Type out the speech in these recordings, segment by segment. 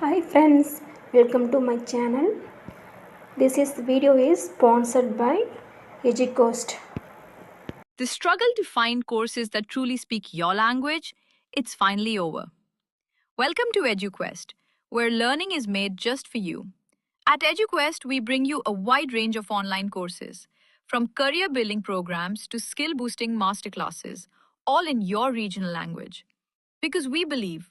Hi friends, welcome to my channel. This is video is sponsored by EduCoast. The struggle to find courses that truly speak your language, it's finally over. Welcome to EduQuest, where learning is made just for you. At EduQuest, we bring you a wide range of online courses, from career building programs to skill boosting masterclasses, all in your regional language. Because we believe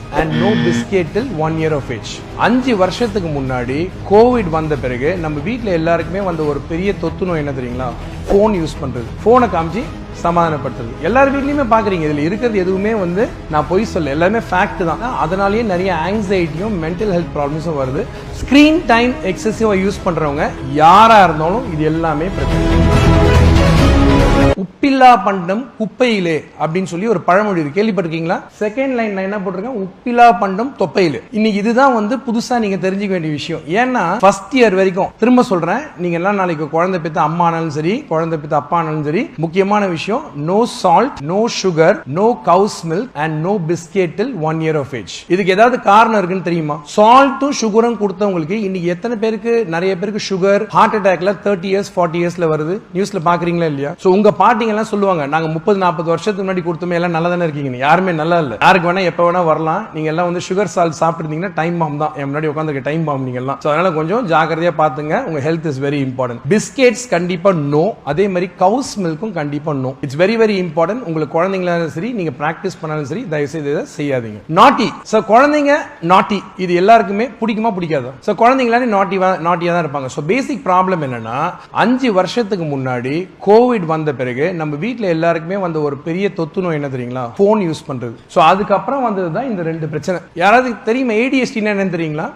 And no பிஸ்கெட்டில் one year of age அஞ்சு வருஷத்துக்கு முன்னாடி Covid வந்த பிறகு நம்ம வீட்டில் எல்லாருக்குமே வந்த ஒரு பெரிய தொத்து நோய் என்ன தெரியுங்களா? ஃபோன் யூஸ் பண்ணுறது ஃபோனை காமிச்சு சமாதானப்படுத்துறது. எல்லார் வீட்லையுமே பார்க்குறீங்க இதில் இருக்கிறது எதுவுமே வந்து நான் பொய் சொல்ல எல்லாமே ஃபேக்ட் தான். அதனாலேயே நிறைய ஆங்ஸைட்டியும் மென்டல் ஹெல்த் ப்ராப்ளம்ஸும் வருது. ஸ்க்ரீன் டைம் எக்ஸசிவாக யூஸ் பண்ணுறவங்க யாராக இருந்தாலும் இது எல்லாமே பிரச்சனை. உப்பில்லா பண்டம் குப்பையிலே அப்படின்னு சொல்லி ஒரு பழமொழி இருக்கு. கேள்விப்பட்டிருக்கீங்களா? செகண்ட் லைன் நான் என்ன போட்டிருக்கேன்? உப்பில்லா பண்டம் தொப்பையிலே. இன்னைக்கு இதுதான் வந்து புதுசா நீங்க தெரிஞ்சுக்க வேண்டிய விஷயம். ஏன்னா ஃபர்ஸ்ட் இயர் வரைக்கும் திரும்ப சொல்றேன் நீங்க எல்லாம் நாளைக்கு குழந்தை பெற்ற அம்மா ஆனாலும் சரி குழந்தை பெற்ற அப்பா ஆனாலும் சரி முக்கியமான விஷயம் no salt no sugar no cow's milk and no biscuit till one year of age இதுக்கு ஏதாவது காரணம் இருக்குன்னு தெரியுமா? சால்ட்டும் சுகரும் கொடுத்தவங்களுக்கு இன்னைக்கு எத்தனை பேருக்கு நிறைய பேருக்கு சுகர் ஹார்ட் அட்டாக்ல தேர்ட்டி இயர்ஸ் ஃபார்ட்டி இயர்ஸ்ல வருது? நியூஸ்ல பாக்குறீங்களா இல்லையா? சோ உங்க பாட்டிங்க எல்லாம் சொல்லுவாங்க நாங்க முப்பது நாற்பது வருஷத்துக்கு முன்னாடி கொடுத்துமே எல்லாம் நல்லா தானே இருக்கீங்க யாருமே நல்லா இல்ல. யாருக்கு வேணா எப்ப வேணா வரலாம். நீங்க எல்லாம் வந்து சுகர் சால் சாப்பிட்டுருந்தீங்கன்னா டைம் பாம் தான். என் முன்னாடி உட்காந்துருக்க டைம் பாம் நீங்க எல்லாம். அதனால் அதனால கொஞ்சம் ஜாக்கிரதையா பாத்துங்க. உங்க health is very important biscuits கண்டிப்பா நோ அதே மாதிரி கவுஸ் மில்க்கும் கண்டிப்பா no it's very very important உங்களுக்கு குழந்தைங்களாலும் சரி நீங்க பிராக்டிஸ் பண்ணாலும் சரி தயவு செய்து இதை செய்யாதீங்க. நாட்டி சோ குழந்தைங்க நாட்டி இது எல்லாருக்குமே பிடிக்குமா பிடிக்காதா? சோ குழந்தைங்களாலே நாட்டி நாட்டியா தான் இருப்பாங்க. சோ பேசிக் ப்ராப்ளம் என்னன்னா அஞ்சு வருஷத்துக்கு முன்னாடி கோவிட் வந்த பிறகு நம்ம வீட்டில் எல்லாருக்குமே வந்த ஒரு பெரிய தொத்து நோய் என்ன தெரியுங்களா? போன் யூஸ் பண்றது. ஸோ அதுக்கப்புறம் வந்தது தான் இந்த ரெண்டு பிரச்சனை. யாராவது தெரியுமா ஏடிஎஸ்டி என்னன்னு தெரியுங்களா?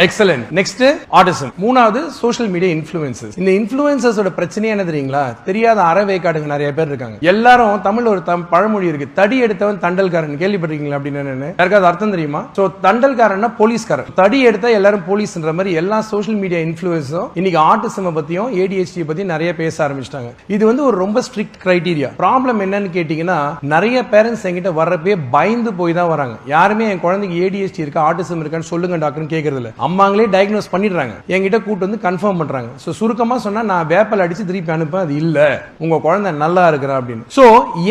எக்ஸலன்ட் நெக்ஸ்ட் ஆட்டிசம் மூணாவது சோஷியல் மீடியா இன்ஃபுளுசஸ் இந்த இன்ஃபுளுசஸோட பிரச்சனை என்ன தெரியுங்களா? தெரியாத அறவேக்காடுங்க நிறைய பேர் இருக்காங்க. எல்லாரும் தமிழ்ல ஒரு தம் பழமொழி இருக்கு. தடி எடுத்தவன் தண்டல்காரன். கேள்விப்பட்டிருக்கீங்களா அப்படின்னு என்னன்னு? யாருக்காவது அர்த்தம் தெரியுமா? சோ தண்டல்காரன்னா போலீஸ்காரன் தடி எடுத்தா எல்லாரும் போலீஸ்ன்ற மாதிரி எல்லா சோஷியல் மீடியா இன்ஃபுளுசும் இன்னைக்கு ஆட்டிசம் பத்தியும் ஏடிஹெச்டி பத்தியும் நிறைய பேச ஆரம்பிச்சிட்டாங்க. இது வந்து ஒரு ரொம்ப ஸ்ட்ரிக்ட் கிரைட்டீரியா ப்ராப்ளம் என்னன்னு கேட்டீங்கன்னா நிறைய பேரண்ட்ஸ் என்கிட்ட வரப்பே பயந்து போய் தான் வராங்க. யாருமே என் குழந்தைக்கு ஏடிஹெச்டி இருக்கா ஆட்டிசம் இருக்கான்னு சொல்லுங்க டாக்டர்னு கேட்கறதில்ல அம்மாங்களே டயக்னோஸ் பண்ணிடுறாங்க. என்கிட்ட கூட்டு வந்து கன்ஃபார்ம் பண்றாங்க. ஸோ சுருக்கமாக சொன்னால் நான் வேப்பல் அடிச்சு திருப்பி அனுப்பேன் அது இல்லை. உங்க குழந்தை நல்லா இருக்கிறா அப்படின்னு. ஸோ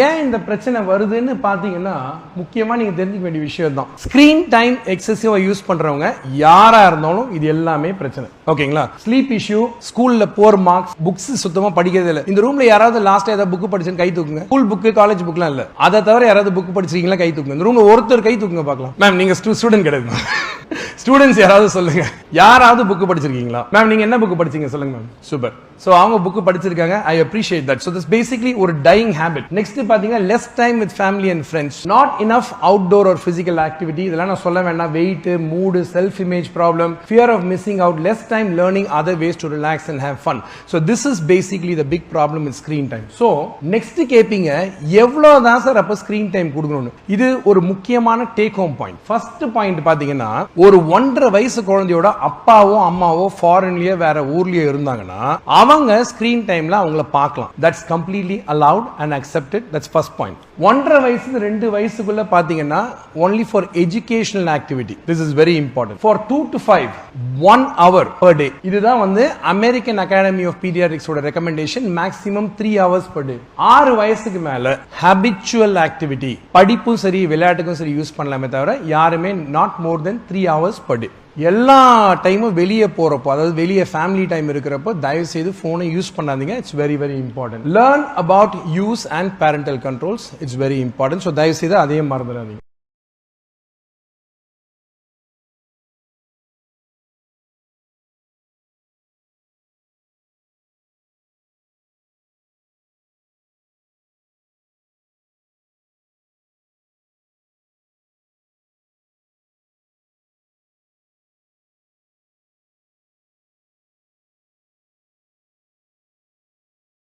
ஏன் இந்த பிரச்சனை வருதுன்னு பார்த்தீங்கன்னா முக்கியமாக நீங்கள் தெரிஞ்சுக்க வேண்டிய விஷயம் தான் ஸ்க்ரீன் டைம் எக்ஸசிவாக யூஸ் பண்றவங்க யாரா இருந்தாலும் இது எல்லாமே பிரச்சனை. ஓகேங்களா? ஸ்லீப் இஷ்யூ ஸ்கூல்ல போர் மார்க்ஸ் புக்ஸ் சுத்தமாக படிக்கிறது இல்லை. இந்த ரூம்ல யாராவது லாஸ்ட்டாக ஏதாவது புக் படிச்சுன்னு கை தூக்குங்க. ஸ்கூல் புக் காலேஜ் புக்லாம் இல்லை. அதை தவிர யாராவது புக் படிச்சிருக்கீங்களா கை தூக்குங்க. இந்த ரூம்ல ஒருத்தர் கை தூக்குங்க பார்க்கலாம். மேம் நீங்க ஸ்டூடெண்ட் கிடையாது. ஸ்டூடெண்ட்ஸ் யாராவது சொல்லுங்க. யாராவது புக் படிச்சிருக்கீங்களா? மேம் நீங்க என்ன புக்கு படிச்சீங்க சொல்லுங்க மேம் சூப்பர் ஸோ அவங்க புக்கு படிச்சிருக்காங்க. I appreciate that so this basically ஒரு டைங் ஹேபிட் நெக்ஸ்ட் பார்த்தீங்கன்னா less time with family and friends not enough outdoor ஒரு பிசிக்கல் ஆக்டிவிட்டி இதெல்லாம் நான் சொல்ல வேண்டாம். Weight mood self image problem fear of missing out less time learning other ways to relax and have fun so this is basically the big problem in screen time so next கேப்பீங்க எவ்வளோ தான் sir அப்போ screen time கொடுக்கணும்னு. இது ஒரு முக்கியமான take home point first point பார்த்தீங்கன்னா ஒரு ஒன்றரை வயசு குழந்தையோட அப்பாவோ அம்மாவோ ஃபாரின்லயோ வேற ஊர்லயோ இருந்தாங்கன்னா அவங்க ஸ்கிரீன் டைம்ல அவங்கள பார்க்கலாம். That's completely allowed and accepted that's first point ஒன்றரை வயசு ரெண்டு வயசுக்குள்ள பாத்தீங்கன்னா only for educational activity this is very important for two to five one hour per day இதுதான் வந்து American academy of பீடியாட்ரிக்ஸோட recommendation maximum three hours per day ஆறு வயசுக்கு மேல ஹேபிச்சுவல் ஆக்டிவிட்டி படிப்பும் சரி விளையாட்டுக்கும் சரி யூஸ் பண்ணலாமே தவிர யாருமே not more then three hours per day எல்லா டைமும் வெளியே போகிறப்போ அதாவது வெளியே ஃபேமிலி டைம் இருக்கிறப்போ தயவு செய்து ஃபோனை யூஸ் பண்ணாதீங்க. It's very very important learn about use and parental controls it's very important so தயவு செய்து அதையும் மறந்துடாதீங்க.